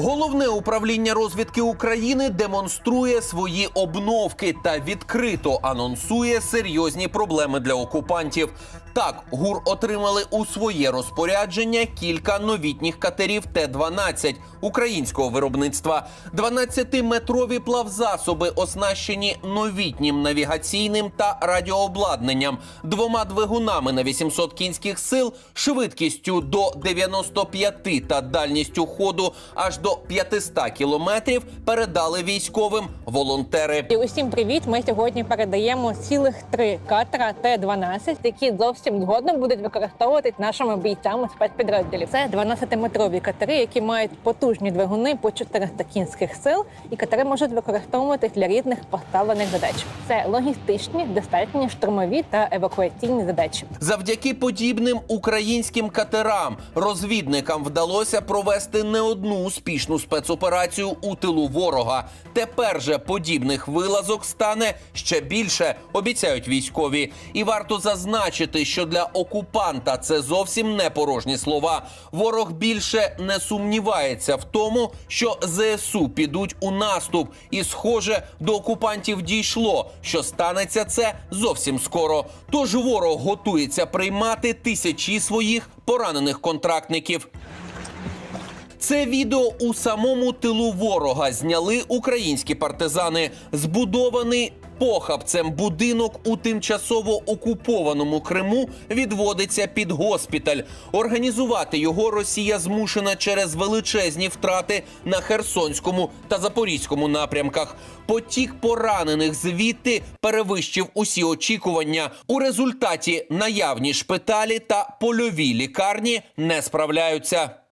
Головне управління розвідки України демонструє свої обновки та відкрито анонсує серйозні проблеми для окупантів. Так, ГУР отримали у своє розпорядження кілька новітніх катерів Т-12 українського виробництва. 12-метрові плавзасоби оснащені новітнім навігаційним та радіообладнанням, двома двигунами на 800 кінських сил, швидкістю до 95 та дальністю ходу аж до 500 кілометрів передали військовим волонтери. І усім привіт! Ми сьогодні передаємо цілих три катера Т-12, які зовсім згодом будуть використовуватись нашими бійцями спецпідрозділів. Це 12-метрові катери, які мають потужні двигуни по 400 кінських сил, і катери можуть використовуватись для різних поставлених задач. Це логістичні, десантні, штурмові та евакуаційні задачі. Завдяки подібним українським катерам розвідникам вдалося провести не одну успішну спецоперацію у тилу ворога. Тепер же подібних вилазок стане ще більше, обіцяють військові. І варто зазначити, що для окупанта це зовсім не порожні слова. Ворог більше не сумнівається в тому, що ЗСУ підуть у наступ, і схоже, до окупантів дійшло, що станеться це зовсім скоро. Тож ворог готується приймати тисячі своїх поранених контрактників. Це відео у самому тилу ворога зняли українські партизани. Збудований похабцем будинок у тимчасово окупованому Криму відводиться під госпіталь. Організувати його Росія змушена через величезні втрати на Херсонському та Запорізькому напрямках. Потік поранених звідти перевищив усі очікування. У результаті наявні шпиталі та польові лікарні не справляються.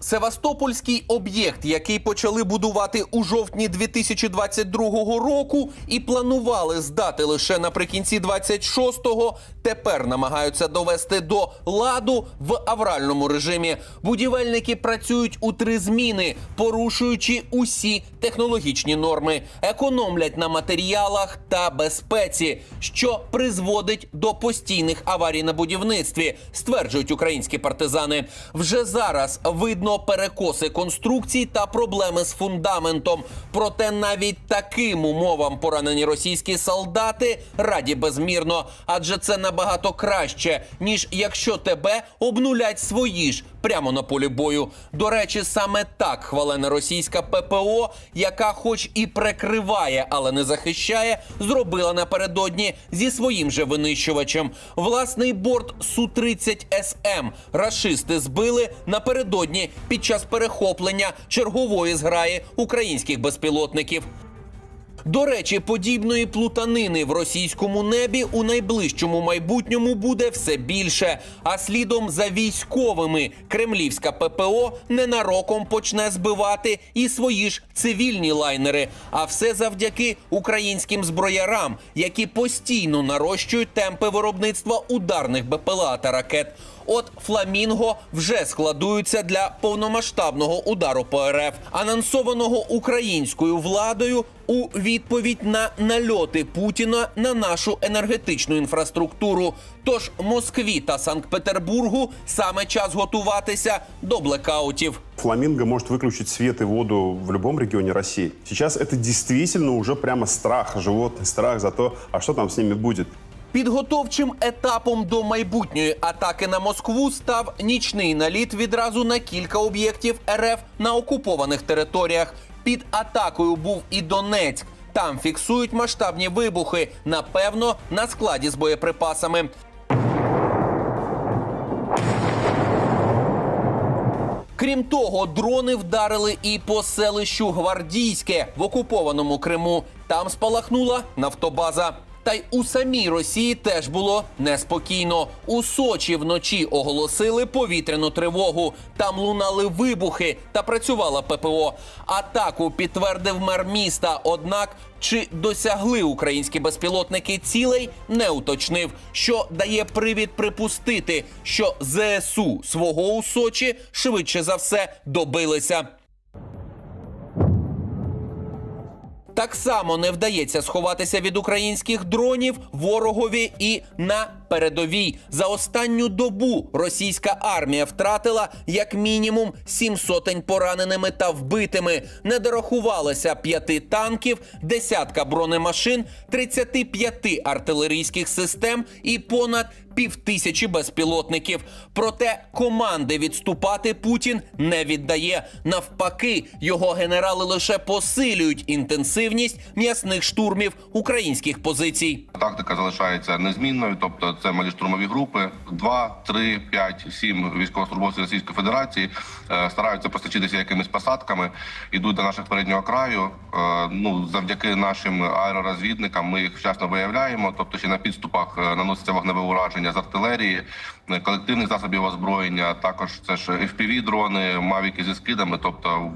Севастопольський об'єкт, який почали будувати у жовтні 2022 року і планували здати лише наприкінці 26-го, тепер намагаються довести до ладу в авральному режимі. Будівельники працюють у три зміни, порушуючи усі технологічні норми, економлять на матеріалах та безпеці, що призводить до постійних аварій на будівництві, стверджують українські партизани. Вже зараз видно перекоси конструкцій та проблеми з фундаментом. Проте навіть таким умовам поранені російські солдати раді безмірно, адже це набагато краще, ніж якщо тебе обнулять свої ж прямо на полі бою. До речі, саме так хвалена російська ППО, яка, хоч і прикриває, але не захищає, зробила напередодні зі своїм же винищувачем. Власний борт су 30 СМ рашисти збили напередодні під час перехоплення чергової зграї українських безпілотників. До речі, подібної плутанини в російському небі у найближчому майбутньому буде все більше. А слідом за військовими кремлівська ППО ненароком почне збивати і свої ж цивільні лайнери. А все завдяки українським зброярам, які постійно нарощують темпи виробництва ударних БПЛА та ракет От Фламінго вже складуються для повномасштабного удару по РФ, анонсованого українською владою у відповідь на нальоти Путіна на нашу енергетичну інфраструктуру. Тож Москві та Санкт-Петербургу саме час готуватися до блекаутів. Фламинго может выключить свет и воду в любом регионе России. Сейчас это действительно уже прямо страх, животный страх за то, а что там с ними будет. Підготовчим етапом до майбутньої атаки на Москву став нічний наліт відразу на кілька об'єктів РФ на окупованих територіях. Під атакою був і Донецьк. Там фіксують масштабні вибухи, напевно, на складі з боєприпасами. Крім того, дрони вдарили і по селищу Гвардійське в окупованому Криму. Там спалахнула нафтобаза. Та й у самій Росії теж було неспокійно. У Сочі вночі оголосили повітряну тривогу. Там лунали вибухи та працювала ППО. Атаку підтвердив мер міста. Однак чи досягли українські безпілотники цілей, не уточнив, що дає привід припустити, що ЗСУ свого у Сочі швидше за все добилися. Так само не вдається сховатися від українських дронів ворогові і на передовій. За останню добу російська армія втратила як мінімум сім сотень пораненими та вбитими. Не дорахувалося п'яти танків, десятка бронемашин, 35 артилерійських систем і понад півтисячі безпілотників. Проте команди відступати Путін не віддає. Навпаки, його генерали лише посилюють інтенсивність м'ясних штурмів українських позицій. Тактика залишається незмінною, тобто це малі штурмові групи. 2, 3, 5, 7 військовослужбовців Російської Федерації е, стараються постачитися якимись посадками, йдуть до наших переднього краю. Е, ну завдяки нашим аеророзвідникам ми їх вчасно виявляємо. Тобто, ще на підступах е, наноситься вогневе ураження з артилерії, колективних засобів озброєння. Також це ж fpv дрони, мавіки зі скидами. Тобто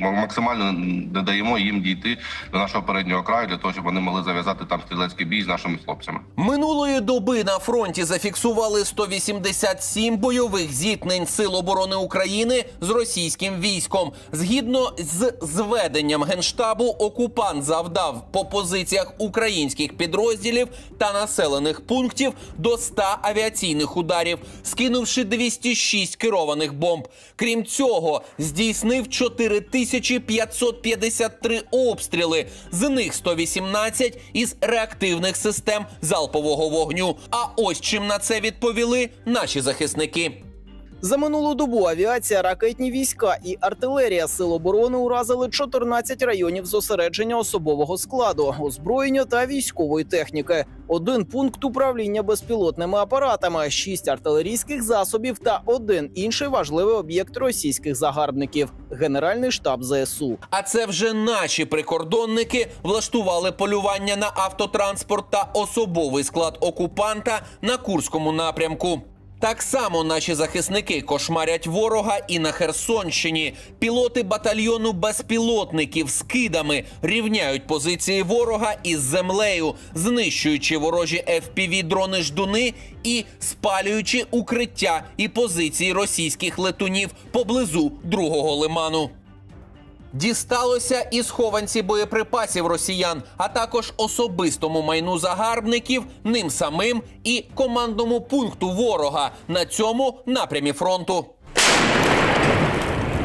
максимально не даємо їм дійти до нашого переднього краю для того, щоб вони могли зав'язати там стрілецький бій з нашими хлопцями. Минулої доби на фронті зафіксували 187 бойових зіткнень Сил оборони України з російським військом. Згідно з зведенням генштабу, окупант завдав по позиціях українських підрозділів та населених пунктів до 100 авіаційних ударів, скинувши 206 керованих бомб. Крім цього, здійснив 4553 обстріли, з них 118 із реактивних систем залпового вогню. А ось чим на це відповіли наші захисники. За минулу добу авіація, ракетні війська і артилерія сил оборони уразили 14 районів зосередження особового складу, озброєння та військової техніки, один пункт управління безпілотними апаратами, шість артилерійських засобів та один інший важливий об'єкт російських загарбників Генеральний штаб ЗСУ. А це вже наші прикордонники влаштували полювання на автотранспорт та особовий склад окупанта на Курському напрямку. Так само наші захисники кошмарять ворога і на Херсонщині. Пілоти батальйону безпілотників з кидами рівняють позиції ворога із землею, знищуючи ворожі fpv дрони ждуни і спалюючи укриття і позиції російських летунів поблизу другого лиману. Дісталося і схованці боєприпасів росіян, а також особистому майну загарбників, ним самим і командному пункту ворога на цьому напрямі фронту.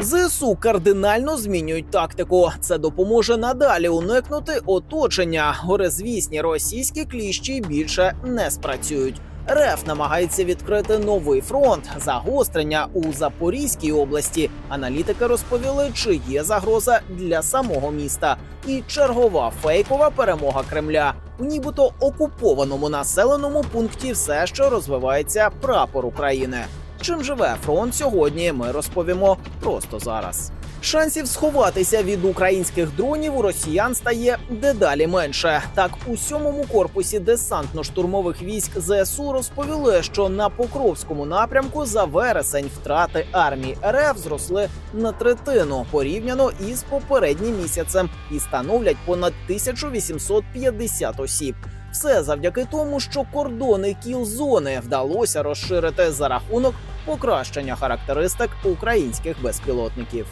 ЗСУ кардинально змінюють тактику. Це допоможе надалі уникнути оточення. Горизвісні російські кліщі більше не спрацюють. РФ намагається відкрити новий фронт загострення у Запорізькій області. Аналітики розповіли, чи є загроза для самого міста, і чергова фейкова перемога Кремля. У нібито окупованому населеному пункті все ще розвивається прапор України. Чим живе фронт сьогодні? Ми розповімо просто зараз. Шансів сховатися від українських дронів у росіян стає дедалі менше. Так, у сьомому корпусі десантно-штурмових військ ЗСУ розповіли, що на Покровському напрямку за вересень втрати армії РФ зросли на третину порівняно із попереднім місяцем і становлять понад 1850 осіб. Все завдяки тому, що кордони кіл-зони вдалося розширити за рахунок покращення характеристик українських безпілотників.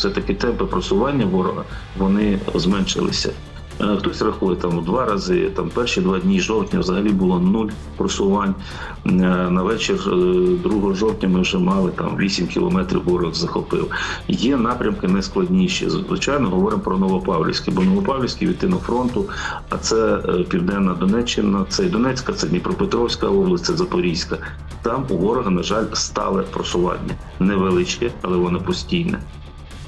Все-таки темпи просування ворога вони зменшилися. Е, Хтось рахує там у два рази. Там перші два дні жовтня взагалі було нуль просувань. Е, На вечір е, 2 жовтня ми вже мали там 8 кілометрів ворог захопив. Є напрямки найскладніші. Звичайно, говоримо про Новопавлівський, бо Новопавлівський відтинок фронту, а це е, південна Донеччина, це і Донецька, це Дніпропетровська область, це Запорізька. Там у ворога, на жаль, стале просування невеличке, але воно постійне.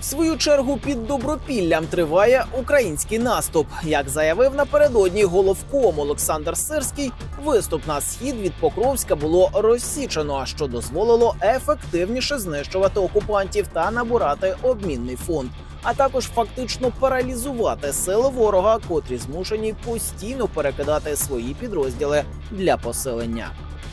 В свою чергу під добропіллям триває український наступ. Як заявив напередодні головком Олександр Сирський, виступ на схід від Покровська було розсічено, що дозволило ефективніше знищувати окупантів та набирати обмінний фонд. А також фактично паралізувати сили ворога, котрі змушені постійно перекидати свої підрозділи для посилення.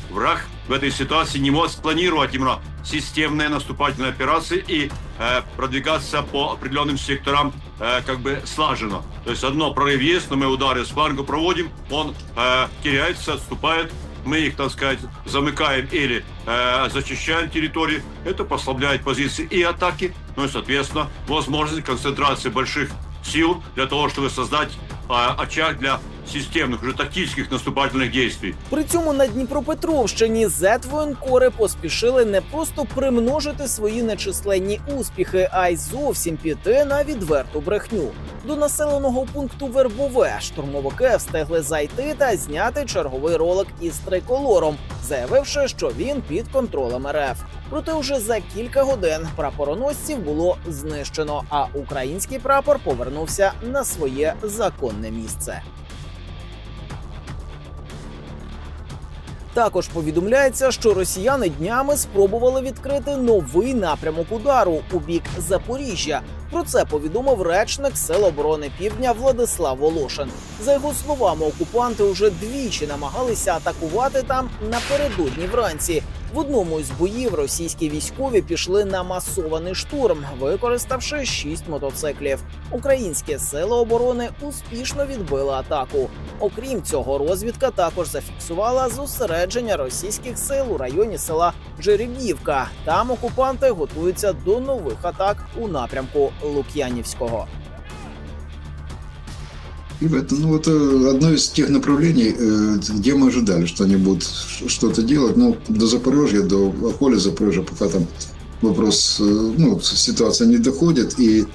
Враг в этой ситуации не может спланировать именно системные наступательные операции и э, продвигаться по определенным секторам э, как бы слаженно. То есть одно прорыв есть, но мы удары с фланга проводим, он э, теряется, отступает, мы их, так сказать, замыкаем или э, зачищаем территории. Это послабляет позиции и атаки, ну и, соответственно, возможность концентрации больших сил для того, чтобы создать э, очаг для системных, уже тактических наступательных действий. При цьому на Дніпропетровщині зетвоєнкори поспішили не просто примножити свої нечисленні успіхи, а й зовсім піти на відверту брехню. До населеного пункту Вербове штурмовики встигли зайти та зняти черговий ролик із триколором, заявивши, що він під контролем РФ. Проте вже за кілька годин прапороносців було знищено, а український прапор повернувся на своє законне місце. Також повідомляється, що росіяни днями спробували відкрити новий напрямок удару у бік Запоріжжя. Про це повідомив речник Сил оборони Півдня Владислав Волошин. За його словами, окупанти вже двічі намагалися атакувати там напередодні вранці. В одному із боїв російські військові пішли на масований штурм, використавши шість мотоциклів. Українські сили оборони успішно відбили атаку. Окрім цього, розвідка також зафіксувала зосередження російських сил у районі села Джеребівка. Там окупанти готуються до нових атак у напрямку Лук'янівського. Ребята, ну это одно из тех направлений, э, где мы ожидали, что они будут что-то делать. Ну, до Запорожья, до Ахоли Запорожья, пока там вопрос, э, ну, ситуация не доходит, и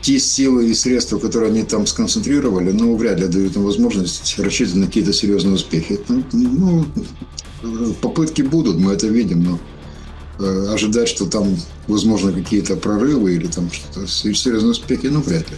те силы и средства, которые они там сконцентрировали, ну, вряд ли дают им возможность рассчитывать на какие-то серьезные успехи. Ну, попытки будут, мы это видим, но э, ожидать, что там возможно какие-то прорывы или там что-то серьезные успехи, ну, вряд ли.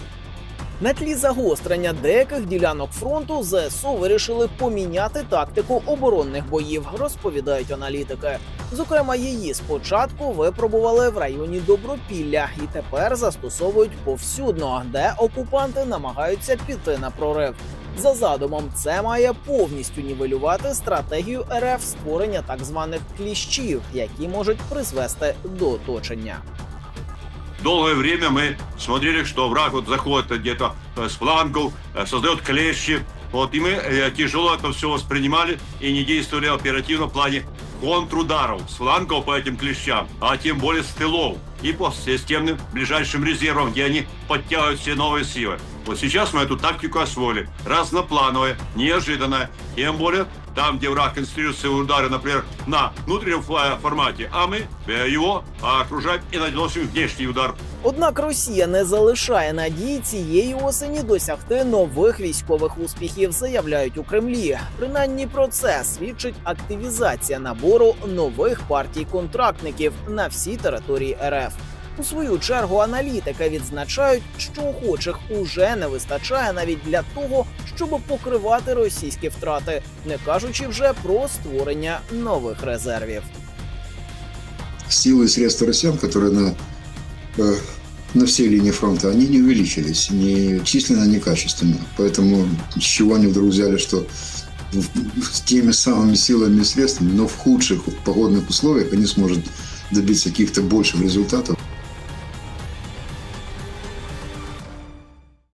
На тлі загострення деяких ділянок фронту ЗСУ вирішили поміняти тактику оборонних боїв, розповідають аналітики. Зокрема, її спочатку випробували в районі Добропілля і тепер застосовують повсюдно, де окупанти намагаються піти на прорив. За задумом, це має повністю нівелювати стратегію РФ створення так званих кліщів, які можуть призвести до оточення. Долгое время мы смотрели, что враг вот заходит где-то э, с флангов, э, создает клещи. Вот, и мы э, тяжело это все воспринимали и не действовали оперативно в плане контрударов с флангов по этим клещам, а тем более с тылов и по системным ближайшим резервам, где они подтягивают все новые силы. Вот сейчас мы эту тактику освоили. Разноплановая, неожиданная. Тем более там, где враг концентрирует свои удары, например, на внутреннем фла- формате, а мы э, его а, окружаем и наносим внешний удар Однак Росія не залишає надії цієї осені досягти нових військових успіхів, заявляють у Кремлі. Принаймні про це свідчить активізація набору нових партій контрактників на всій території РФ. У свою чергу аналітики відзначають, що охочих уже не вистачає навіть для того, щоб покривати російські втрати, не кажучи вже про створення нових резервів. силы и средства россиян, которые на, э, на всей линии фронта, они не увеличились ни численно, ни качественно. Поэтому с чего они вдруг взяли, что в- с теми самыми силами и средствами, но в худших погодных условиях они сможет добиться каких-то больших результатов.